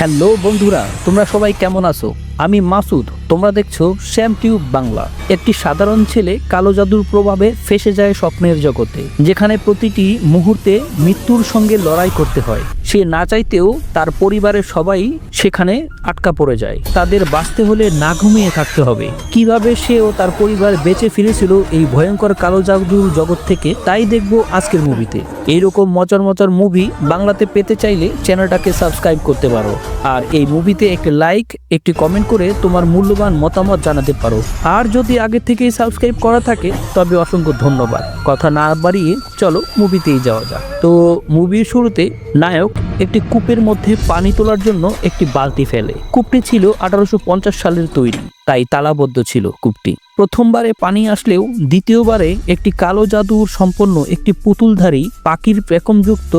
Hello বন্ধুরা তোমরা সবাই কেমন আছো? আমি মাসুদ তোমরা দেখছ শ্যাম টিউব বাংলা। একটি সাধারণ ছেলে কালো জাদুর প্রভাবে ফেসে যায় স্বপ্নের জগতে, যেখানে প্রতিটি মুহূর্তে মৃত্যুর সঙ্গে লড়াই করতে হয়। সে না চাইতেও তার পরিবারের সবাই সেখানে আটকা পড়ে যায়। তাদের বাঁচতে হলে না ঘুমিয়ে থাকতে হবে। কীভাবে সে ও তার পরিবার বেঁচে ফিরেছিল এই ভয়ঙ্কর কালো জাদুর জগৎ থেকে, তাই দেখব আজকের মুভিতে। এইরকম মজার মজার মুভি বাংলাতে পেতে চাইলে চ্যানেলটাকে সাবস্ক্রাইব করতে পারো। আর এই মুভিতে একটি লাইক, একটি কমেন্ট করে তোমার মূল্যবান মতামত জানাতে পারো। আর যদি আগে থেকেই সাবস্ক্রাইব করা থাকে, তবে অসংখ্য ধন্যবাদ। কথা না বাড়িয়ে চলো মুভিতেই যাওয়া যাক। তো মুভির শুরুতে নায়ক একটি কূপের মধ্যে পানি তোলার জন্য একটি বালতি ফেলে। কূপটি ছিল আঠারোশো পঞ্চাশ সালের তৈরি, তাই তালাবদ্ধ ছিল কূপটি। প্রথমবারে পানি আসলেও দ্বিতীয়বারে একটি কালো জাদুর সম্পন্ন একটি পুতুলধারী পাখির পেখমযুক্ত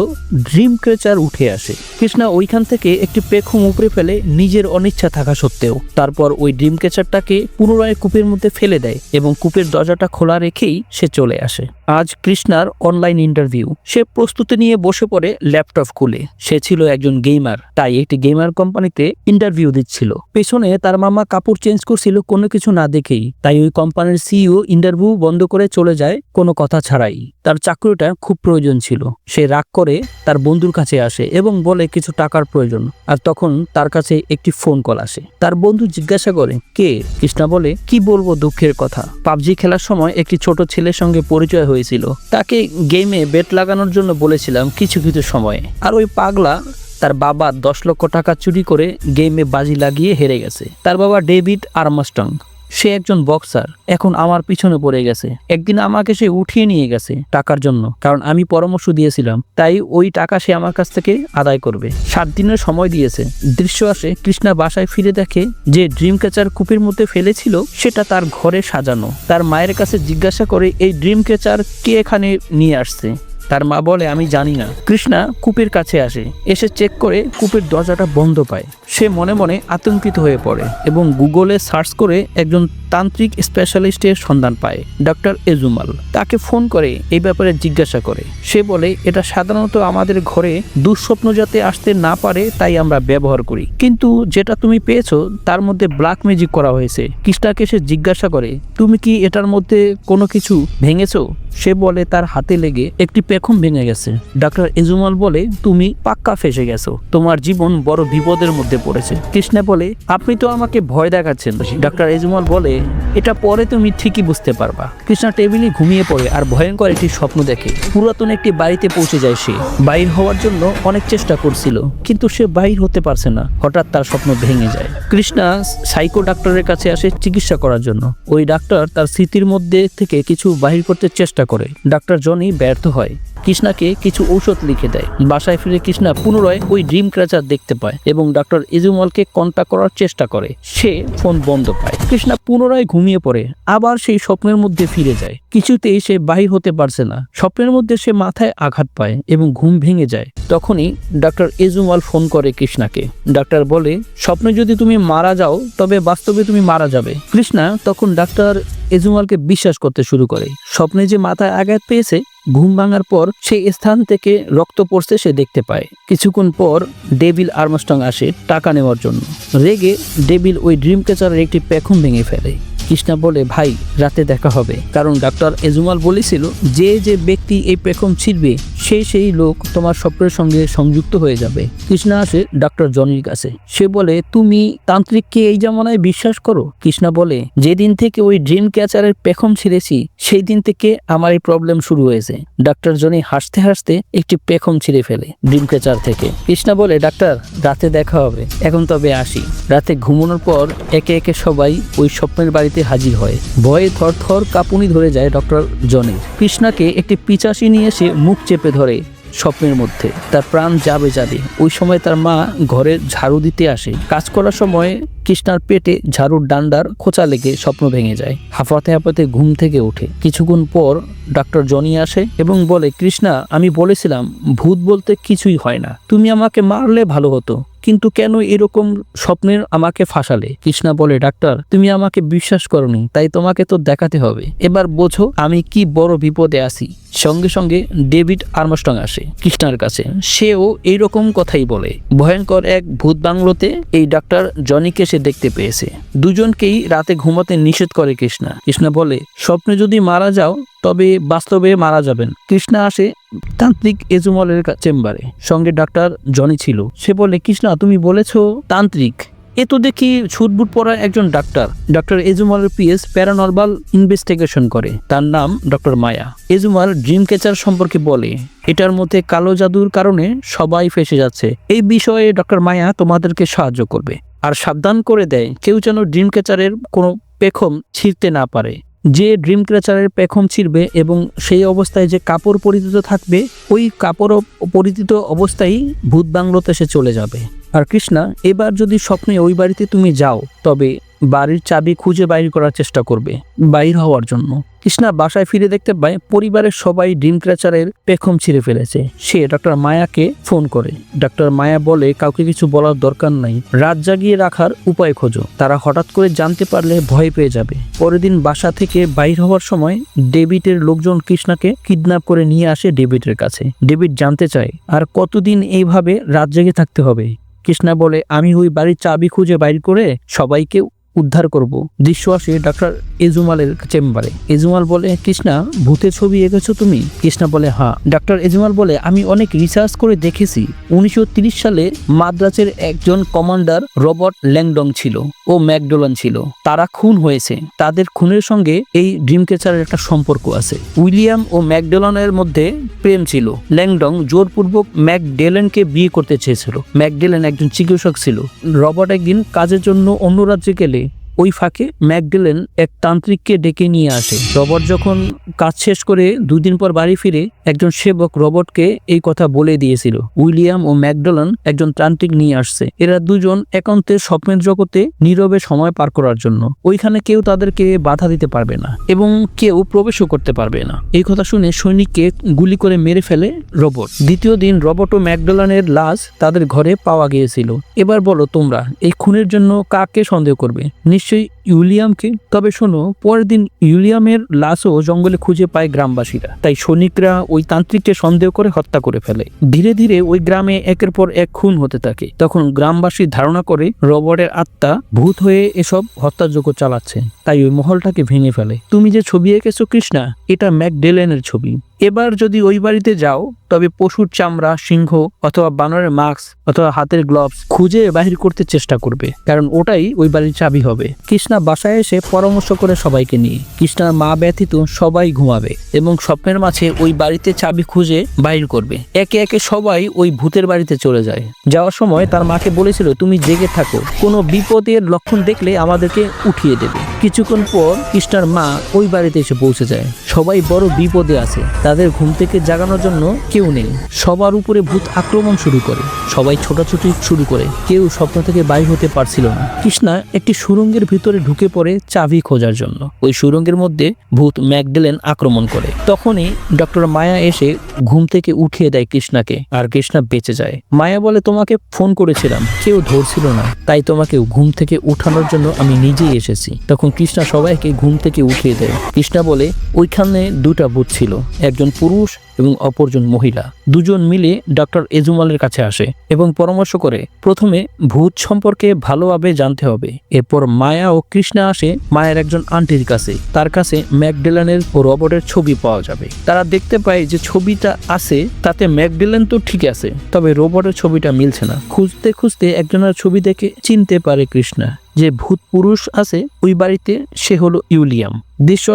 ড্রিম ক্রেচার উঠে আসে। কৃষ্ণা ওইখান থেকে একটি পেখম উপরে ফেলে নিজের অনিচ্ছা থাকা সত্ত্বেও তারপর ওই ড্রিম ক্রেচারটাকে পুনরায় কূপের মধ্যে ফেলে দেয় এবং কূপের দরজাটা খোলা রেখেই সে চলে আসে। আজ কৃষ্ণার অনলাইন ইন্টারভিউ সে প্রস্তুতি নিয়ে বসে পড়ে ল্যাপটপ খুলে। সে ছিল একজন গেমার তাই একটি গেমার কোম্পানিতে ইন্টারভিউ দিচ্ছিল। পেছনে তার মামা কাপড় চেঞ্জ করছিল কোনো কিছু না দেখেই, তাই ওই কোম্পানির সিইও ইন্টারভিউ বন্ধ করে চলে যায় কোনো কথা ছাড়াই। তার চাকরিটা খুব প্রয়োজন ছিল। সে রাগ করে তার বন্ধুর কাছে আসে এবং বলে, কিছু টাকার প্রয়োজন। আর তখন তার কাছে একটি ফোন কল আসে। তার বন্ধু জিজ্ঞাসা করে, কে? কৃষ্ণা বলে, কি বলব দুঃখের কথা। পাবজি খেলার সময় একটি ছোট ছেলের সঙ্গে পরিচয় হয়েছিল। তাকে গেমে বেট লাগানোর জন্য বলেছিলাম কিছু কিছু সময়ে। আর ওই পাগলা তার বাবা দশ লক্ষ টাকা চুরি করে গেমে বাজি লাগিয়ে হেরে গেছে। তার বাবা ডেভিড আর্মাস্টং সে একজন বক্সার এখন আমার পিছনে পড়ে গেছে। একদিন আমাকে সে উঠিয়ে নিয়ে গেছে টাকার জন্য, কারণ আমি পরামর্শ দিয়েছিলাম, তাই ওই টাকা সে আমার কাছ থেকে আদায় করবে। সাত দিনের সময় দিয়েছে। দৃশ্য আসে, কৃষ্ণা বাসায় ফিরে দেখে যে ড্রিম ক্যাচার কূপের মধ্যে ফেলেছিল, সেটা তার ঘরে সাজানো। তার মায়ের কাছে জিজ্ঞাসা করে, এই ড্রিম ক্যাচার কে এখানে নিয়ে আসছে? তার মা বলে, আমি জানি না। কৃষ্ণা কূপের কাছে আসে। এসে চেক করে কূপের দরজাটা বন্ধ পায়। সে মনে মনে আতঙ্কিত হয়ে পড়ে এবং গুগলে সার্চ করে একজন তান্ত্রিক স্পেশালিস্টের সন্ধান পায় ডক্টর এজুমাল। তাকে ফোন করে এই ব্যাপারে জিজ্ঞাসা করে। সে বলে, এটা সাধারণত আমাদের ঘরে দুঃস্বপ্ন যাতে আসতে না পারে, তাই আমরা ব্যবহার করি। কিন্তু যেটা তুমি পেয়েছ, তার মধ্যে ব্ল্যাক ম্যাজিক করা হয়েছে। কৃষ্ণাকে সে জিজ্ঞাসা করে, তুমি কি এটার মধ্যে কোনো কিছু ভেঙেছো? সে বলে, তার হাতে লেগে একটি পেখম ভেঙে গেছে। ডাক্তার এজুমাল বলে, তুমি পাক্কা ফেসে গেছো। তোমার জীবন বড় বিপদের মধ্যে পড়েছে। কৃষ্ণা বলে, আপনি তো আমাকে ভয় দেখাচ্ছেন। ডাক্তার এজুমাল বলে, এটা পরে তুমি ঠিকই বুঝতে পারবা। কৃষ্ণা টেবিলে ঘুমিয়ে পড়ে আর ভয়ঙ্কর একটি স্বপ্ন দেখে। পুরাতন একটি বাড়িতে পৌঁছে যায় সে। বাইর হওয়ার জন্য অনেক চেষ্টা করছিল, কিন্তু সে বাইর হতে পারছে না। হঠাৎ তার স্বপ্ন ভেঙে যায়। কৃষ্ণা সাইকো ডাক্তারের কাছে আসে চিকিৎসা করার জন্য। ওই ডাক্তার তার স্মৃতির মধ্যে থেকে কিছু বাহির করতে চেষ্টা করে। ডাক্তার জনি ব্যর্থ হয়। কৃষ্ণাকে কিছু ঔষধ লিখে দেয়। বাসায় ফিরে কৃষ্ণা পুনরায় ওই ড্রিম ক্র্যাচার দেখতে পায় এবং ডক্টর ইজুমলকে কন্ট্যাক্ট করার চেষ্টা করে। সে ফোন বন্ধ পায়। কৃষ্ণা পুনরায় ঘুমিয়ে পড়ে। আবার সেই স্বপ্নের মধ্যে ফিরে যায়। কিছুতেই সে বাহির হতে পারছে না। স্বপ্নের মধ্যে সে মাথায় আঘাত পায় এবং ঘুম ভেঙে যায়। তখনই ডক্টর এজুমাল ফোন করে কৃষ্ণাকে। ডাক্তার বলে, স্বপ্নে যদি তুমি মারা যাও, তবে বাস্তবে তুমি মারা যাবে। কৃষ্ণা তখন ডাক্তার এজুমালকে বিশ্বাস করতে শুরু করে। স্বপ্নে যে মাথায় আঘাত পেয়েছে ঘুম ভাঙার পর সেই স্থান থেকে রক্ত পড়ছে সে দেখতে পায়। কিছুক্ষণ পর ডেভিল আর্মস্টং আসে টাকা নেওয়ার জন্য। রেগে ডেভিল ওই ড্রিম ক্যাচারের একটি প্যাখুম ভেঙে ফেলে। কৃষ্ণা বলে, ভাই, রাতে দেখা হবে। কারণ ডাক্তার এজুমাল বলেছিল, যে যে ব্যক্তি এই পেখম ছিড়বে সেই সেই লোক তোমার স্বপ্নের সঙ্গে সংযুক্ত হয়ে যাবে। কৃষ্ণা আসে ডক্টর জনির কাছে। সে বলে, তুমি তান্ত্রিককে এই জামানায় বিশ্বাস করো? কৃষ্ণা বলে, যেদিন থেকে ওই ড্রিম ক্যাচারের পেখম ছিঁড়েছি, সেই দিন থেকে আমার এই প্রবলেম শুরু হয়েছে। ডাক্তার জনি হাসতে হাসতে একটি পেখম ছিঁড়ে ফেলে ড্রিম ক্যাচার থেকে। কৃষ্ণা বলে, ডাক্তার, রাতে দেখা হবে। এখন তবে আসি। রাতে ঘুমানোর পর একে একে সবাই ওই স্বপ্নের বাড়িতে হাজির হয়। ভয়ে থর থর কাঁপুনি ধরে যায় ডক্টর জনের। কৃষ্ণাকে একটি পিচাসি নিয়ে এসে মুখ চেপে ধরে স্বপ্নের মধ্যে। তার প্রাণ যাবে যাবে। ওই সময় তার মা ঘরে ঝাড়ু দিতে আসে। কাজ করার সময় কৃষ্ণার পেটে ঝাড়ুর ডান্ডার খোঁচা লেগে স্বপ্ন ভেঙে যায়। হাঁপাতে হাঁপাতে ঘুম থেকে ওঠে। কিছুক্ষণ পর ডক্টর জনি আসে এবং বলে, কৃষ্ণা, আমি বলেছিলাম, ভূত বলতে কিছুই হয় না। তুমি আমাকে মারলে ভালো হতো। কিন্তু কেন এরকম স্বপ্নের আমাকে ফাঁসালে? কৃষ্ণা বলে, ডাক্তার, তুমি আমাকে বিশ্বাস করনি, তাই তোমাকে তো দেখাতে হবে। এবার বোঝো আমি কি বড় বিপদে আছি। সঙ্গে সঙ্গে ডেভিড আর্মস্টং আসে কৃষ্ণার কাছে। সেও এইরকম কথাই বলে। ভয়ঙ্কর এক ভূত বাংলোতে এই ডাক্তার জনিকে সে দেখতে পেয়েছে। দুজনকেই রাতে ঘুমাতে নিষেধ করে কৃষ্ণা। কৃষ্ণা বলে, স্বপ্নে যদি মারা যাও তবে বাস্তবে মারা যাবেন। কৃষ্ণা আসে তান্ত্রিক এজুমলের চেম্বারে। সঙ্গে ডাক্তার জনি ছিল। সে বলে, কৃষ্ণা, তুমি বলেছ তান্ত্রিক। এ তো দেখি ছুটবুট পড়া একজন ডাক্তার। ডক্টর এজুমালের পিএস প্যারানর্মাল ইনভেস্টিগেশন করে। তার নাম ডক্টর মায়া। এজুমাল ড্রিম ক্যাচার সম্পর্কে বলে, এটার মধ্যে কালো জাদুর কারণে সবাই ফেসে যাচ্ছে। এই বিষয়ে ডক্টর মায়া তোমাদেরকে সাহায্য করবে। আর সাবধান করে দেয়, কেউ যেন ড্রিম ক্যাচারের কোনো পেখম ছিঁড়তে না পারে। যে ড্রিম ক্রেচারের পেখম ছিঁড়বে এবং সেই অবস্থায় যে কাপড় পরিচিত থাকবে, ওই কাপড় পরিচিত অবস্থায় ভূত বাংলোতে সে চলে যাবে। আর কৃষ্ণা, এবার যদি স্বপ্নে ওই বাড়িতে তুমি যাও, তবে বাড়ির চাবি খুঁজে বাইর করার চেষ্টা করবে, বাইর হওয়ার জন্য। কৃষ্ণা বাসায় ফিরে দেখতে পায়, পরিবারের সবাই ড্রিম ক্র্যাচারের পেখম ছিঁড়ে ফেলেছে। সে ডক্টর মায়াকে ফোন করে। ডক্টর মায়া বলে, কাউকে কিছু বলার দরকার নাই। রাত জাগিয়ে রাখার উপায় খোঁজো। তারা হঠাৎ করে জানতে পারলে ভয় পেয়ে যাবে। পরের দিন বাসা থেকে বাইর হওয়ার সময় ডেভিডের লোকজন কৃষ্ণাকে কিডন্যাপ করে নিয়ে আসে ডেভিডের কাছে। ডেভিড জানতে চায়, আর কতদিন এইভাবে রাত জেগে থাকতে হবে? কৃষ্ণা বলে, আমি ওই বাড়ির চাবি খুঁজে বাইর করে সবাইকে উদ্ধার করব। দৃশ্য আসে ডক্টর এজুমালের চেম্বারে। এজুমাল বলে, কৃষ্ণা, ভূতের ছবি এঁকেছো তুমি? কৃষ্ণা বলে হ্যাঁ। ডাক্তার এজুমাল বলে, আমি অনেক রিসার্চ করে দেখেছি। উনিশশো সালে মাদ্রাজের একজন কমান্ডার রবার্ট ল্যাংডং ছিল ও ম্যাকডোলান ছিল। তারা খুন হয়েছে। তাদের খুনের সঙ্গে এই ড্রিম ক্যাচারের একটা সম্পর্ক আছে। উইলিয়াম ও ম্যাকডোলানের মধ্যে প্রেম ছিল। ল্যাংডং জোরপূর্বক ম্যাকডেলেনকে বিয়ে করতে চেয়েছিল। ম্যাকডেলেন একজন চিকিৎসক ছিল। রবার্ট একদিন কাজের জন্য অন্য রাজ্যে গেলে ওই ফাঁকে ম্যাকডেলেন এক তান্ত্রিককে ডেকে নিয়ে আসে। রবার্ট যখন কাজ শেষ করে দুদিন পর বাড়ি ফিরে, একজন সেবক রবার্টকে এই কথা বলে দিয়েছিল। উইলিয়াম ও ম্যাকডেলন একজন তান্ত্রিক নিয়ে আসছে। এরা দুজন একান্তে স্বপ্নের জগতে নীরবে সময় পার করার জন্য। ওইখানে কেউ তাদেরকে বাধা দিতে পারবে না এবং কেউ প্রবেশও করতে পারবে না। এই কথা শুনে সৈনিককে গুলি করে মেরে ফেলে রবট। দ্বিতীয় দিন রবট ও ম্যাকডোলানের লাশ তাদের ঘরে পাওয়া গিয়েছিল। এবার বলো তোমরা, এই খুনের জন্য কাকে সন্দেহ করবে? নিশ্চয়ই ইউলিয়ামকে, তবে শোনো, পরের দিন ইউলিয়ামের লাশও জঙ্গলে খুঁজে পায় গ্রামবাসীরা। তাই সৈনিকরা ওই তান্ত্রিককে সন্দেহ করে হত্যা করে ফেলে। ধীরে ধীরে ওই গ্রামে একের পর এক খুন হতে থাকে। তখন গ্রামবাসী ধারণা করে, রবটের আত্মা ভূত হয়ে এসব হত্যাযজ্ঞ চালাচ্ছে। তাই ওই মহলটাকে ভেঙে ফেলে। তুমি যে ছবি এঁকেছো, কৃষ্ণা, এটা ম্যাকডেলেনের ছবি। এবার যদি ওই বাড়িতে যাও, তবে পশুর চামড়া, সিংহ অথবা বানরের মাস্ক অথবা হাতের গ্লোভস খুঁজে বাহির করতে চেষ্টা করবে। কারণ ওটাই ওই বাড়ির চাবি হবে। কৃষ্ণা বাসায় এসে পরামর্শ করে সবাইকে নিয়ে। কৃষ্ণার মা ব্যথিত সবাই ঘুমাবে এবং স্বপ্নের মাঝে ওই বাড়িতে চাবি খুঁজে বাইর করবে। একে একে সবাই ওই ভূতের বাড়িতে চলে যায়। যাওয়ার সময় তার মাকে বলেছিল, তুমি জেগে থাকো। কোনো বিপদের লক্ষণ দেখলে আমাদেরকে উঠিয়ে দেবে। কিছুক্ষণ পর কৃষ্ণার মা ওই বাড়িতে এসে পৌঁছে যায়। সবাই বড় বিপদে আছে। তাদের ঘুম থেকে জাগানোর জন্য কেউ নেই। সবার উপরে ভূত আক্রমণ শুরু করে। সবাই ছোটাছুটি শুরু করে। কেউ স্বপ্ন থেকে বাইর হতে পারছিল না। কৃষ্ণা একটি সুরঙ্গের ভিতরে ঢুকে পড়ে চাবি খোঁজার জন্য। ওই সুরঙ্গের মধ্যে ভূত ম্যাকডেলেন আক্রমণ করে। তখনই ডক্টর মায়া এসে ঘুম থেকে উঠিয়ে দেয় কৃষ্ণাকে। আর কৃষ্ণা বেঁচে যায়। মায়া বলে, তোমাকে ফোন করেছিলাম। কেউ ধরছিল না। তাই তোমাকে ঘুম থেকে উঠানোর জন্য আমি নিজেই এসেছি। তখন কৃষ্ণা সবাইকে ঘুম থেকে উঠিয়ে দেয়। কৃষ্ণা বলে, ওইখানে দুটা বুথ ছিল। একজন পুরুষ এবং অপরজন মহিলা। দুজন মিলে ডক্টর এজুমালের কাছে আসে এবং পরামর্শ করে, প্রথমে ভূত সম্পর্কে ভালোভাবে জানতে হবে। এরপর মায়া ও কৃষ্ণা আসে মায়ের একজন আন্টির কাছে। তার কাছে ম্যাকডেলানের ও রবটের ছবি পাওয়া যাবে। তারা দেখতে পায় যে ছবিটা আছে, তাতে ম্যাকডেলান তো ঠিক আছে, তবে রোবটের ছবিটা মিলছে না। খুঁজতে খুঁজতে একজনের ছবি দেখে চিনতে পারে কৃষ্ণা যে ভূত পুরুষ আছে, ওই বাড়িতে সে হলো ইউলিয়াম। দৃশ্য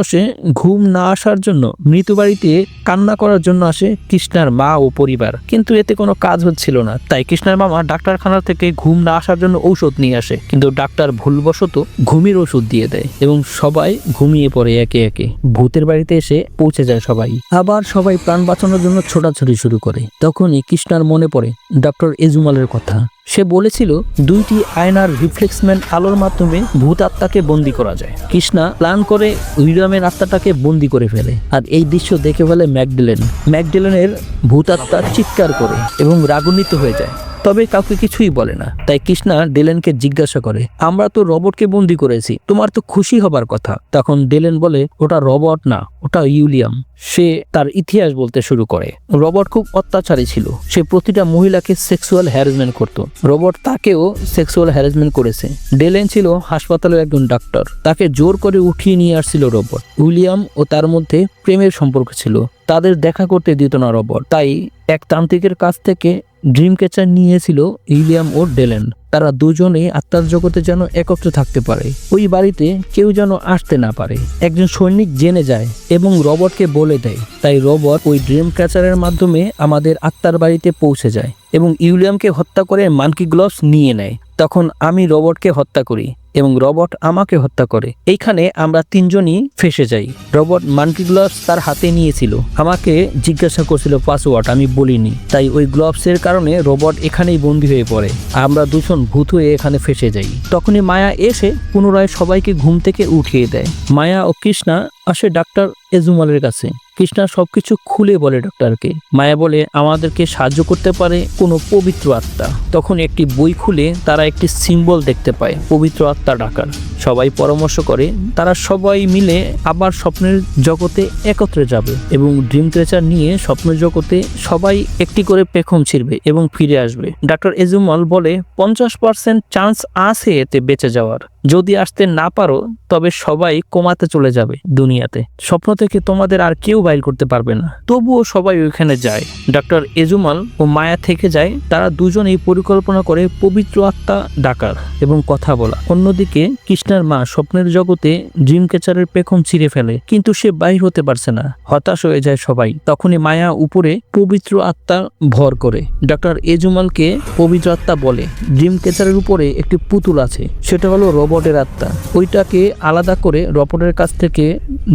ঘুম না আসার জন্য মৃত বাড়িতে কান্না করার জন্য আসে কৃষ্ণার মা ও পরিবার। কিন্তু এতে কোনো কাজ হচ্ছিল না। তাই কৃষ্ণার মামা ডাক্তারখানা থেকে ঘুম না আসার জন্য ঔষধ নিয়ে আসে। কিন্তু ডাক্তার ভুলবশত ঘুমের ওষুধ দিয়ে দেয় এবং সবাই ঘুমিয়ে পড়ে একে একে। ভূতের বাড়িতে এসে পৌঁছে যায় সবাই। আবার সবাই প্রাণ বাঁচানোর জন্য ছোটাছুটি শুরু করে। তখনই কৃষ্ণার মনে পড়ে ডক্টর এজুমালের কথা। সে বলেছিল, দুইটি আয়নার রিফ্লেক্সমেন্ট আলোর মাধ্যমে ভূত আত্মাকে বন্দি করা যায়। কৃষ্ণা প্ল্যান করে উইলিয়ামের আত্মাটাকে বন্দি করে ফেলে। আর এই দৃশ্য দেখে ফেলে ম্যাকডেলেন। ম্যাকডেলেনের ভূত আত্মা চিৎকার করে এবং রাগান্বিত হয়ে যায়। তবে কাউকে কিছুই বলে না। তাই কৃষ্ণা ডেলেনকে জিজ্ঞাসা করে, আমরা তো রবটকে বন্দি করেছি, তোমার তো খুশি হবার কথা। তখন ডেলেন বলে, ওটা রবট না, ওটা ইউলিয়াম। সে তার ইতিহাস বলতে শুরু করে। রবট খুব অত্যাচারী ছিল। সে প্রতিটা মহিলাকে সেক্সুয়াল হ্যারাসমেন্ট করত। রবট তাকেও সেক্সুয়াল হ্যারাসমেন্ট করেছে। ডেলেন ছিল হাসপাতালের একজন ডাক্তার। তাকে জোর করে উঠিয়ে নিয়ে আসছিল রবট। উইলিয়াম ও তার মধ্যে প্রেমের সম্পর্ক ছিল। তাদের দেখা করতে দিত না রবট তাই এক তান্ত্রিকের কাছ থেকে ড্রিম ক্যাচার নিয়েছিল ইলিয়াম ও ডেলেন। তারা দুজনে আত্মার জগতে যেন একত্রে থাকতে পারে। ওই বাড়িতে কেউ যেন আসতে না পারে। একজন সৈনিক জেনে যায় এবং রবটকে বলে দেয়। তাই রবট ওই ড্রিম ক্যাচারের মাধ্যমে আমাদের আত্মার বাড়িতে পৌঁছে যায় এবং ইউলিয়ামকে হত্যা করে মানকি গ্লোভস নিয়ে নেয়। তখন আমি রবটকে হত্যা করি এবং রবট আমাকে হত্যা করে। এইখানে আমরা তিনজনই ফেসে যাই। রবট মানকি গ্লোভস তার হাতে নিয়েছিল। আমাকে জিজ্ঞাসা করছিল, পাসওয়ার্ড? আমি বলিনি। তাই ওই গ্লোভসের কারণে রবট এখানেই বন্দী হয়ে পড়ে। আমরা দুজন ভূত হয়ে এখানে ফেসে যাই। তখনই মায়া এসে পুনরায় সবাইকে ঘুম থেকে উঠিয়ে দেয়। মায়া ও কৃষ্ণা আসে ডাক্তার এজুমালের কাছে। কৃষ্ণা সবকিছু খুলে বলে ডাক্তারকে। মায়া বলে, আমাদেরকে সাহায্য করতে পারে কোনো পবিত্র আত্মা। তখন একটি বই খুলে তারা একটি সিম্বল দেখতে পায়, পবিত্র আত্মা ডাকার। সবাই পরামর্শ করে, তারা সবাই মিলে আবার স্বপ্নের জগতে একত্রে যাবে এবং ড্রিম ক্রেচার নিয়ে স্বপ্নের জগতে সবাই একটি করে পেখম ছিড়বে এবং ফিরে আসবে। ডাক্তার এজুমাল বলে, পঞ্চাশ পার্সেন্ট চান্স আছে এতে বেঁচে যাওয়ার। যদি আসতে না পারো, তবে সবাই কমাতে চলে যাবে দুনিয়াতে। স্বপ্ন থেকে তোমাদের আর কেউ বাইর করতে পারবে না। তবুও সবাই ওইখানে যায়। ডক্টর এজুমাল ও মায়া থেকে যায়, তারা দুজন এই পরিকল্পনা করে পবিত্র আত্মা ডাকার এবং কথা বলা। অন্যদিকে কৃষ্ণার মা স্বপ্নের জগতে ড্রিম ক্যাচারের পেখম ছিঁড়ে ফেলে, কিন্তু সে বাইর হতে পারছে না। হতাশ হয়ে যায় সবাই। তখনই মায়া উপরে পবিত্র আত্মা ভর করে। ডক্টর এজুমালকে পবিত্র আত্মা বলে। ড্রিম ক্যাচারের উপরে একটি পুতুল আছে। সেটা হলো রবটের আত্মা। ওইটাকে আলাদা করে রবটের কাছ থেকে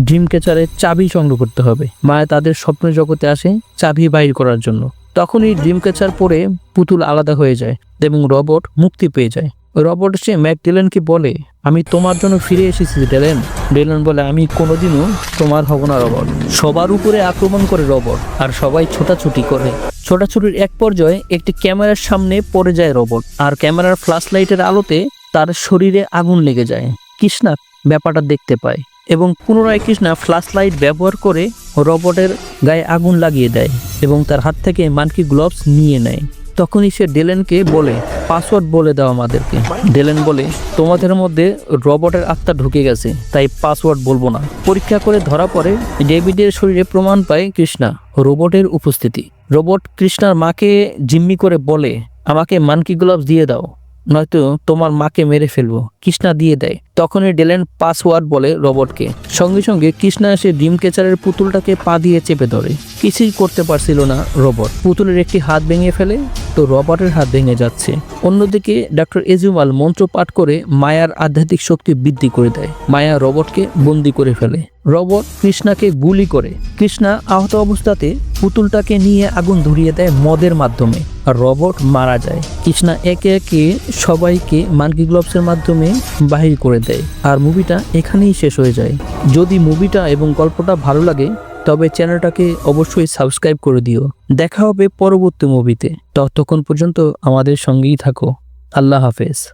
ড্রিম ক্যাচারের চাবি সংগ্রহ করতে হবে। মায়া তাদের স্বপ্নের জগতে আসে চাবি বাইর করার জন্য। তখনই ড্রিম ক্যাচার পরে পুতুল আলাদা হয়ে যায় এবং রবট মুক্তি পেয়ে যায়। রবট সে ম্যাক ডেলেনকে বলে, আমি তোমার জন্য ফিরে এসেছি, ডেলেন। ডেলেন বলে, আমি কোনোদিনও তোমার হব না, রবট। সবার উপরে আক্রমণ করে রবট, আর সবাই ছোটাছুটি করে। ছোটাছুটির এক পর্যায়ে একটি ক্যামেরার সামনে পড়ে যায় রবট, আর ক্যামেরার ফ্ল্যাশ লাইটের আলোতে তার শরীরে আগুন লেগে যায়। কৃষ্ণা ব্যাপারটা দেখতে পায় এবং পুনরায় কৃষ্ণা ফ্ল্যাশ লাইট ব্যবহার করে রবটের গায়ে আগুন লাগিয়ে দেয় এবং তার হাত থেকে মানকি গ্লোভস নিয়ে নেয়। তখনই সে ডেলেনকে বলে পাসওয়ার্ড বলে দাও আমাদেরকে। ডেলেন বলে, তোমাদের মধ্যে রবটের আত্মা ঢুকে গেছে, তাই পাসওয়ার্ড বলব না। পরীক্ষা করে ধরা পড়ে, ডেভিডের শরীরে প্রমাণ পায় কৃষ্ণা, রোবটের উপস্থিতি। রোবট কৃষ্ণার মাকে জিম্মি করে বলে, আমাকে মানকি গ্লোভস দিয়ে দাও। নয়তো তোমার মাকে মেরে ফেলব কৃষ্ণা দিয়ে দেয়। তখনই ডেলেন পাসওয়ার্ড বলে রবটকে। সঙ্গে সঙ্গে কৃষ্ণা এসে ডিম কেচারের পুতুলটাকে পা দিয়ে চেপে ধরে। কিছুই করতে পারছিল না রবট। পুতুলের একটি হাত ভেঙে ফেলে তো রবটের হাত ভেঙে যাচ্ছে। অন্যদিকে ডক্টর এজুমাল মন্ত্র পাঠ করে মায়ার আধ্যাত্মিক শক্তি বৃদ্ধি করে দেয়। মায়া রবটকে বন্দি করে ফেলে। রবট কৃষ্ণাকে গুলি করে। কৃষ্ণা আহত অবস্থাতে পুতুলটাকে নিয়ে আগুন ধরিয়ে দেয় মদের মাধ্যমে। আর রবট মারা যায়। কৃষ্ণা একে একে সবাইকে মানকি গ্লোভসের মাধ্যমে বাহির করে দেয় আর মুভিটা এখানেই শেষ হয়ে যায়। যদি মুভিটা এবং গল্পটা ভালো লাগে, তবে চ্যানেলটাকে অবশ্যই সাবস্ক্রাইব করে দিও। দেখা হবে পরবর্তী মুভিতে। ততক্ষণ পর্যন্ত আমাদের সঙ্গেই থাকো। আল্লাহ হাফেজ।